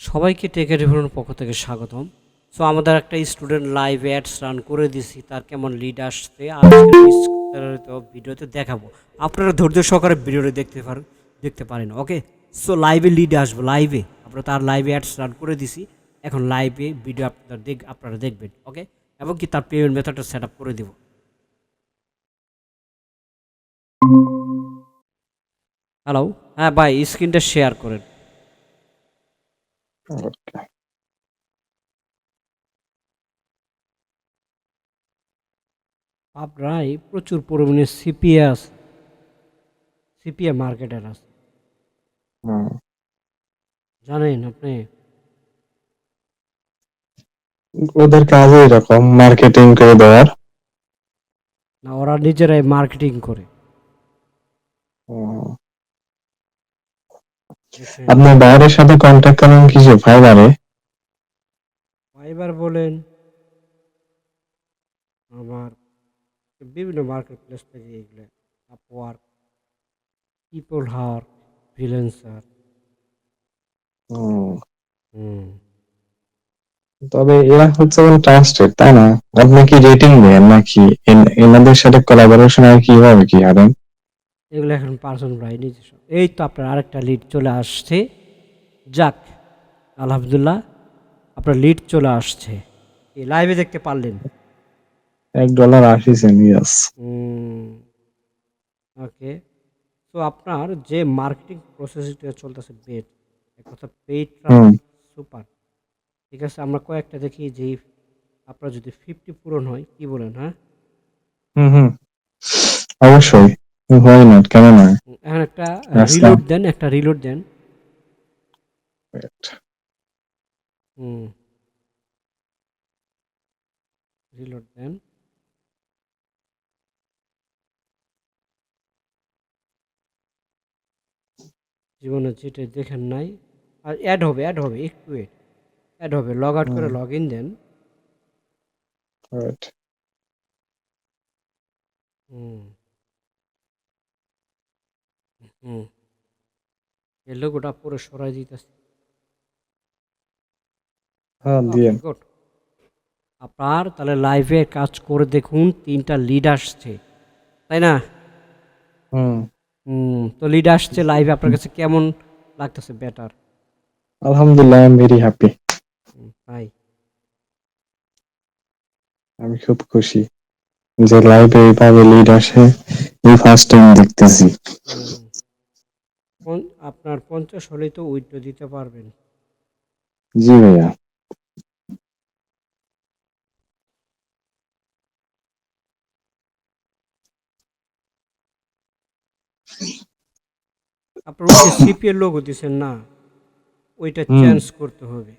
সবাইকে টেকে রেভেলের পক্ষ থেকে স্বাগতম। সো আমাদের একটা স্টুডেন্ট লাইভ অ্যাডস রান করে দিছি, তার কেমন লিড আসছে বিস্তারিত ভিডিওতে দেখাবো। আপনারা ধৈর্য সহকারে ভিডিওটা দেখতে পারেন দেখতে পারেন ওকে সো লাইভে লিড আসব লাইভে আমরা তার লাইভে অ্যাডস রান করে দিছি। এখন লাইভে ভিডিও আপনারা দেখ, আপনারা দেখবেন ওকে এবং কি তার পেমেন্ট মেথডটা সেট আপ করে দিব। হ্যালো হ্যাঁ ভাই স্ক্রিনটা শেয়ার করেন। Okay. আপনারাই প্রচুর পরিমাণে সিপিএ সিপিএ মার্কেটের আছে। জানেন আপনি? ওদের কাজে এরকম মার্কেটিং করে দেওয়ার। না ওরা নিজেরাই মার্কেটিং করে। আপনার বাইরের সাথে কন্ট্যাক্ট করেন কিছু ফাইবারে ফাইবার বলেন আমার বিভিন্ন মার্কেট প্লেস থেকে এগুলো আপওয়ার্ক পিপল হার ফ্রিল্যান্সার হুম। তবে এরা হচ্ছে ট্রাস্টেড তাই না? আপনি কি রেটিং দেন নাকি এন- এনাদের সাথে কোলাবোরেশন আর কীভাবে কি হারেন এগুলো এখন পার্সন প্রায় নিজস্ব। এই তো আপনার আরেকটা লিড চলে আসছে। যাক আলহামদুলিল্লাহ আপনার লিড চলে আসছে। এই লাইভে দেখতে পারলেন। এক ডলার আশি সেন্ট ইয়াস ওকে তো আপনার যে মার্কেটিং প্রসেসটা চলতেছে পেড এক কথা হুম। সুপার ঠিক আছে আমরা কয়েকটা দেখি যে আপনার যদি ফিফটি পূরণ হয় কি বলেন হ্যাঁ? হুম হুম। অবশ্যই। হয় না কেন নয় এখন একটা। রিলোড দেন একটা রিলোড দেন। হুম। রিলোড দেন। জীবনে যেটা দেখেন নাই। আর অ্যাড হবে অ্যাড হবে একটু ওয়েট অ্যাড হবে লগ আউট করে লগ ইন দেন. হুম। হুম। এই লোগোটা পুরো সরাই দিতেছে। হ্যাঁ আপনার তাহলে লাইভে কাজ করে দেখুন তিনটা লিড আসছে। তাই না? হুম। হুম তো লিড আসছে লাইভে আপনার কাছে কেমন লাগতেছে বেটার আলহামদুলিল্লাহ আই এম ভেরি হ্যাপি তাই। আমি খুব খুশি যে লাইভে এইভাবে লিড আসে এই ফার্স্ট টাইম দেখতেছি। আপনার পঞ্চাশ হলেই তো উইথড্র দিতে পারবেন। জি ভাইয়া। আপনার ওই সিপিএল লোগো দিচ্ছেন না ওইটা। চেঞ্জ করতে হবে।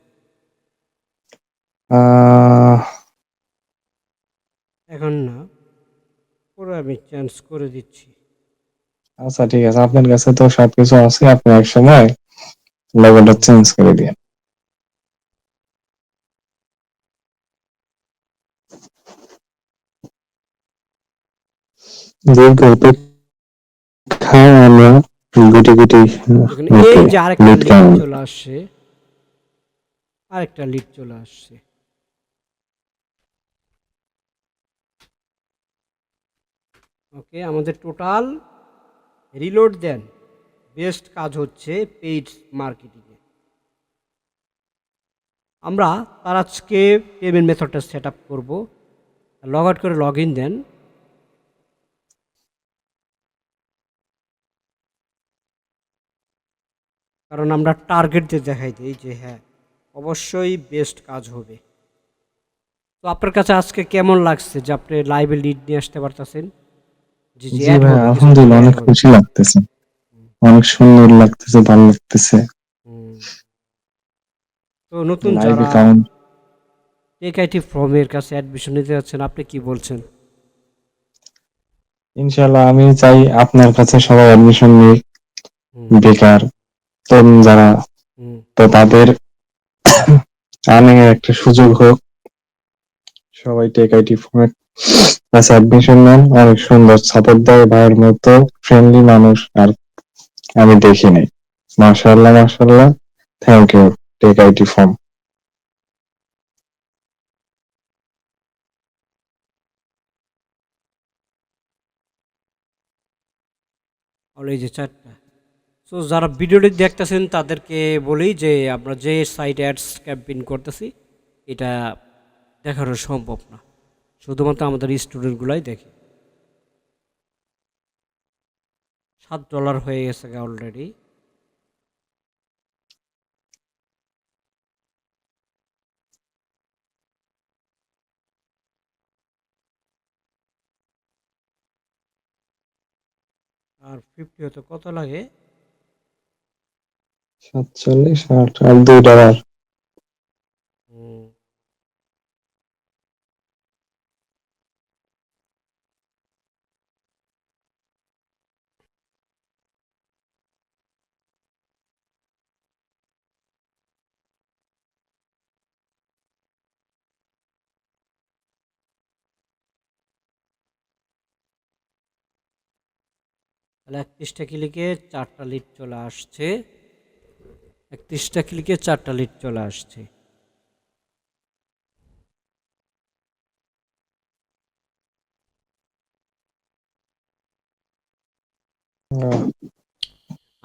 এখন না পুরো আমি চেঞ্জ করে দিচ্ছি। আচ্ছা ঠিক আছে। আপনার কাছে তো সবকিছু আছে আপনি এক সময় লোগোটা চেঞ্জ করে দিন। দীর্ঘ খাই আমরা গুটি গুটি এই যে আরেকটা লিড count। চলে আসছে। আরেকটা লিড চলে আসছে। ওকে আমাদের টোটাল রিলোড দেন। বেস্ট কাজ হচ্ছে পেইড মার্কেটিংয়ে আমরা তার আজকে পেমেন্ট মেথডটা সেট আপ করব। লগ আউট করে লগ ইন দেন। কারণ আমরা টার্গেট দিয়ে দেখাই দিই যে হ্যাঁ অবশ্যই বেস্ট কাজ হবে। তো আপনার কাছে আজকে কেমন লাগছে যে আপনি লাইভে লিড নিয়ে আসতে পারতেছেন? জি জি ভাই আলহামদুলিল্লাহ অনেক খুশি লাগতেছে। অনেক সুন্দর লাগতেছে ভালো লাগতেছে। তো নতুন যারা অ্যাকাউন্ট টেক আইটি ফর্মের কাছে অ্যাডমিশন নিতে যাচ্ছেন আপনি কি বলছেন? ইনশাআল্লাহ আমি চাই আপনার কাছে সবাই অ্যাডমিশন নিক। বেকার তরুণ যারা তো তাদের আর্নিং এর একটা সুযোগ হোক। সবাই টেক আইটি ফর্মের নেন অনেক সুন্দর। ভাইয়ের মতো ফ্রেন্ডলি মানুষ আর আমি দেখি নাই। মাশাআল্লাহ মাশাআল্লাহ। Thank you tech IT form যে চারটা সো যারা ভিডিওটি দেখতেছেন, তাদেরকে বলি যে, আমরা যে সাইট অ্যাডস ক্যাম্পেইন করতেছি, এটা দেখানো সম্ভব না। শুধুমাত্র আমাদের স্টুডেন্টগুলাই দেখে। সাত ডলার হয়ে গেছে অলরেডি আর ফিফটি হতে কত লাগে? সাতচল্লিশ আট, আর দুই ডলার। তাহলে একত্রিশটা ক্লিকে চারটা লিড চলে আসছে। একত্রিশটা ক্লিকে চারটা লিড চলে আসছে।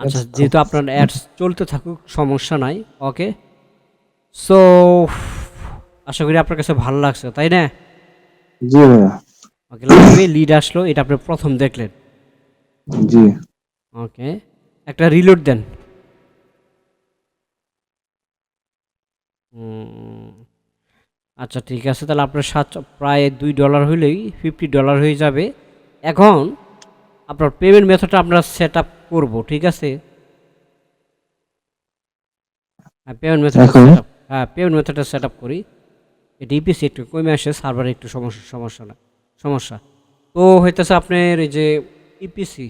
আচ্ছা যেহেতু আপনার অ্যাডস চলতে থাকুক সমস্যা নাই। ওকে। সো আশা করি আপনার কাছে ভালো লাগছে তাই না? জি ওকে লিড আসলো এটা আপনি প্রথম দেখলেন। জি। ওকে একটা রিলোড দেন। আচ্ছা ঠিক আছে তাহলে আপনার সাত প্রায় দুই ডলার হইলেই ফিফটি ডলার হয়ে যাবে। এখন আপনার পেমেন্ট মেথডটা আমরা সেট আপ করব ঠিক আছে? হ্যাঁ পেমেন্ট মেথড হ্যাঁ পেমেন্ট মেথডটা সেট আপ করি ডিপিসি একটু কমে আসে সার্ভারে একটু সমস্যা সমস্যা না সমস্যা। তো হইতেছে আপনার এই যে ইপিসি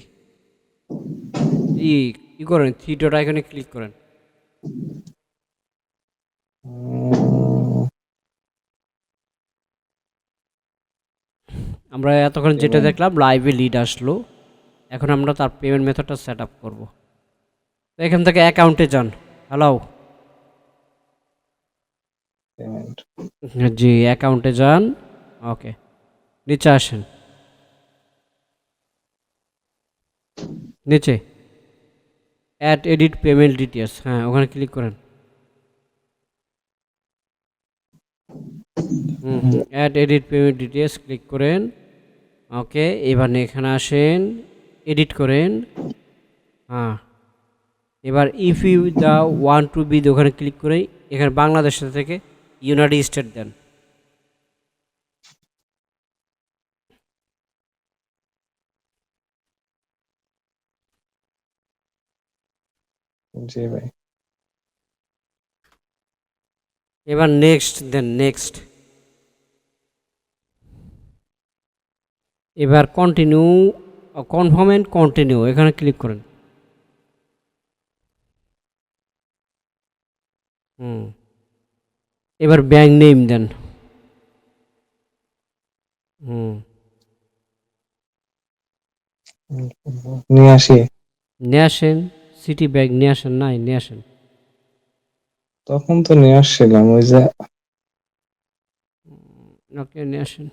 ই কি করেন? থ্রি ডট আইকনে ক্লিক করেন। আমরা এতক্ষণ যেটা দেখলাম লাইভে লিড আসলো। এখন আমরা তার পেমেন্ট মেথডটা সেট আপ করব। তো এখান থেকে অ্যাকাউন্টে যান। হ্যালো। জি অ্যাকাউন্টে যান। ওকে নিচে আসেন। নিচে। অ্যাড এডিট পেমেন্ট ডিটেলস হ্যাঁ ওখানে ক্লিক করেন। হুম add edit payment details click করেন। ওকে এবার এখানে আসেন এডিট করেন। হ্যাঁ এবার if you the one to be ওখানে ক্লিক করে, এখানে বাংলাদেশের থেকে ইউনাইটেড স্টেট দেন। জি ভাই। এবার নেক্সট দেন নেক্সট এবার কন্টিনিউ কনফার্ম অ্যান্ড কন্টিনিউ এখানে ক্লিক করেন। হুম। এবার ব্যাংক নেম দেন। হুম। নিয়ে আসি। নিয়ে আসেন। সিটি ব্যাগ নিয়ে আসেন? নাই নিয়ে আসেন। তখন তো নিয়ে আসছিলাম ওই যে ওকে নিয়ে আসেন।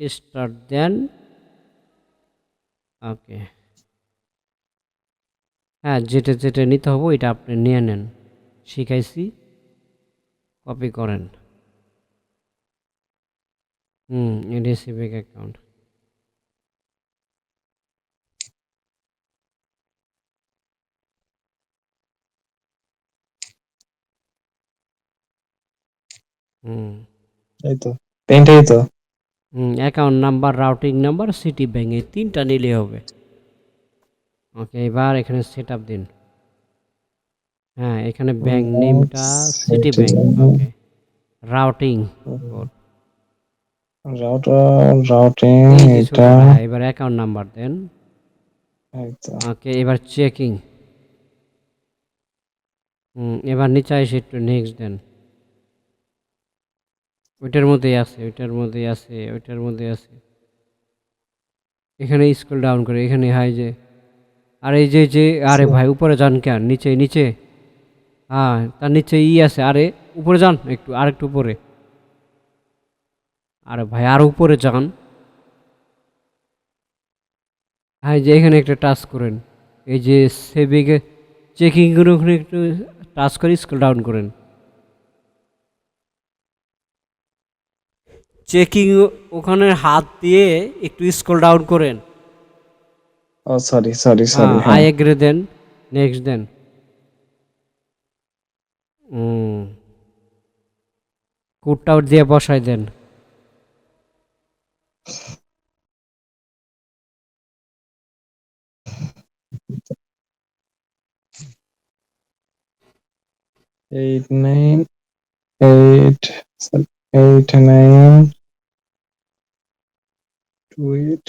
স্টার দেন। ওকে। হ্যাঁ যেটা যেটা নিতে হবে এটা আপনি নিয়ে নেন। শিখাইছি। কপি করেন। হুম এডিসি ব্যাংক অ্যাকাউন্ট। হুম। এই তো। পেনটাই তো? Account number routing number City bank এই তিনটা নিলে হবে। ওকে এবার এখানে সেট আপ দিন। হ্যাঁ এখানে ব্যাংক নেমটা City bank okay routing router routing এটা। এবার অ্যাকাউন্ট নাম্বার দেন। ওকে এবার চেকিং হুম এবার নিচে এসে একটু নেক্সট দেন। ওইটার মধ্যেই আছে ওইটার মধ্যেই আছে ওইটার মধ্যে আছে। এখানে স্কুল ডাউন করে এখানে হাই যে। আর এই যে যে আরে ভাই উপরে যান কেন? নিচে নিচে। হ্যাঁ তার নিচে ই আছে। আরে উপরে যান একটু আর একটু উপরে। আরে ভাই আর উপরে যান। হ্যাঁ যে এখানে একটা টাচ করেন। এই যে সেভিংয়ে চেকিং করে ওখানে একটু টাচ করে স্কুল ডাউন করেন। চেকিং ওখানে হাত দিয়ে একটু স্কুল ডাউন করেন। ও sorry sorry sorry I agree then next দেন হুম কোটটা আউট দিয়ে বসাই দেন eight nine eight eight nine two eight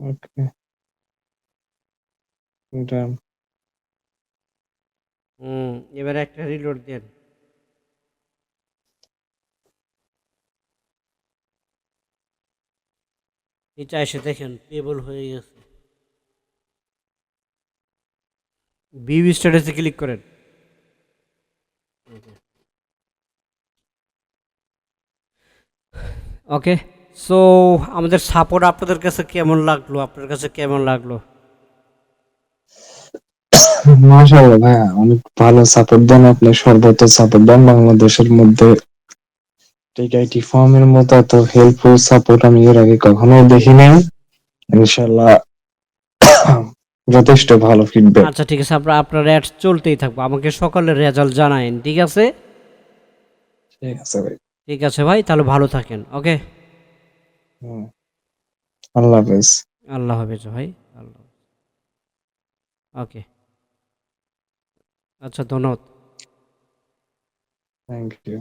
okay done hmm, এবার একটা রিলোড দেন। নিচে এসে দেখেন পেবল হয়ে গেছে। ভিউ স্ট্যাটাসে ক্লিক করেন। ওকে সো আমাদের সাপোর্ট আপনাদের কাছে কেমন লাগল? আপনার কাছে কেমন লাগল? মাশাআল্লাহ, ভাইয়া, অনেক ভালো সাপোর্ট দেন আপনি। সর্বোচ্চ সাপোর্ট দেন বাংলাদেশের মধ্যে। টেক আইটি ফার্মের মতো এত হেল্পফুল সাপোর্ট আমি এর আগে কখনোই দেখিনি। ইনশাআল্লাহ যথেষ্ট ভালো ফিডব্যাক আচ্ছা ঠিক আছে আপনার আপনার অ্যাড চলতেই থাকব। আমাকে সকালে রেজাল্ট জানায়েন ঠিক আছে? ঠিক আছে ভাই। ঠিক আছে ভাই তাহলে ভালো থাকেন ওকে? আল্লাহ হাফেজ। আল্লাহ হাফেজ ভাই আল্লাহ ওকে। আচ্ছা ধন্যবাদ। Thank you